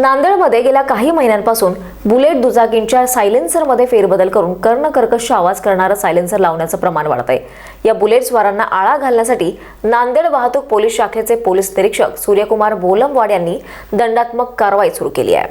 नांदेडमध्ये गेल्या काही महिन्यांपासून बुलेट दुचाकींच्या सायलेन्सरमध्ये फेरबदल करून कर्णकर्कश आवाज करणारा सायलेन्सर लावण्याचं प्रमाण वाढत आहे या बुलेट स्वारांना आळा घालण्यासाठी नांदेड वाहतूक पोलीस शाखेचे पोलीस निरीक्षक सूर्यकुमार बोलमवाड यांनी दंडात्मक कारवाई सुरू केली आहे.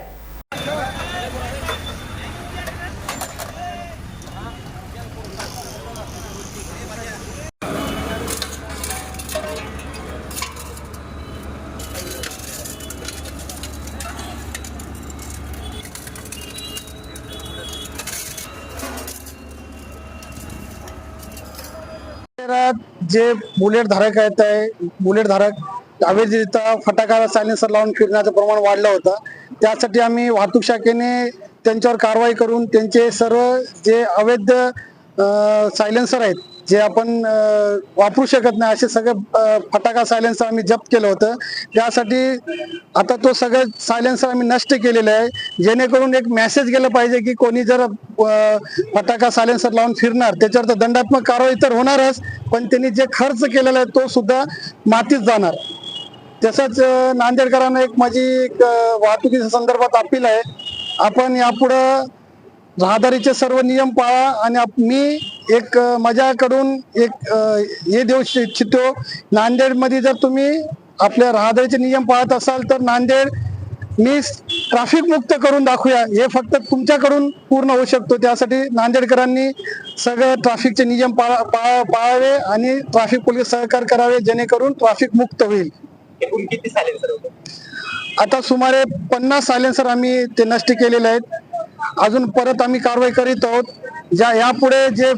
जे बुलेट धारक आहेत आहे बुलेट धारक अवैधरित्या फटाका सायलेन्सर लावून फिरण्याचं प्रमाण वाढलं होतं. त्यासाठी आम्ही वाहतूक शाखेने त्यांच्यावर कारवाई करून त्यांचे सर्व जे अवैध सायलेन्सर आहेत जे आपण वापरू शकत नाही असे सगळे फटाका सायलेन्सर आम्ही जप्त केलं होतं. त्यासाठी आता तो सगळं सायलेन्सर आम्ही नष्ट केलेलं आहे. जेणेकरून एक मेसेज गेलं पाहिजे की कोणी जर फटाका सायलेन्सर लावून फिरणार त्याच्यावर तर दंडात्मक कारवाई तर होणारच पण त्यांनी जे खर्च केलेला आहे तो सुद्धा मातीत जाणार. तसंच नांदेडकरांना एक माझी एक, वाहतुकीच्या संदर्भात अपील आहे. आपण यापुढं राहदारीचे सर्व नियम पाळा आणि मी एक माझ्याकडून एक हे देऊ इच्छ- इच्छितो नांदेडमध्ये जर तुम्ही आपल्या राहदारीचे नियम पाळत असाल तर नांदेड मी ट्रॅफिक मुक्त करून दाखवूया. हे फक्त तुमच्याकडून पूर्ण होऊ शकतो. त्यासाठी नांदेडकरांनी सगळं ट्रॅफिकचे नियम पाळा पाळा- पाळावे आणि ट्रॅफिक पोलीस सहकार्य करावे जेणेकरून ट्रॅफिक मुक्त होईल. आता सुमारे पन्नास सायलेन्सर आम्ही ते नष्ट केलेले आहेत. अजून परत आम्ही कारवाई करीत आहोत. ज्या यापुढे जे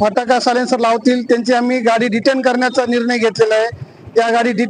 फटाका सायलेन्सर लावतील त्यांची आम्ही गाडी डिटेन करण्याचा निर्णय घेतलेला आहे. त्या गाडी डिटेन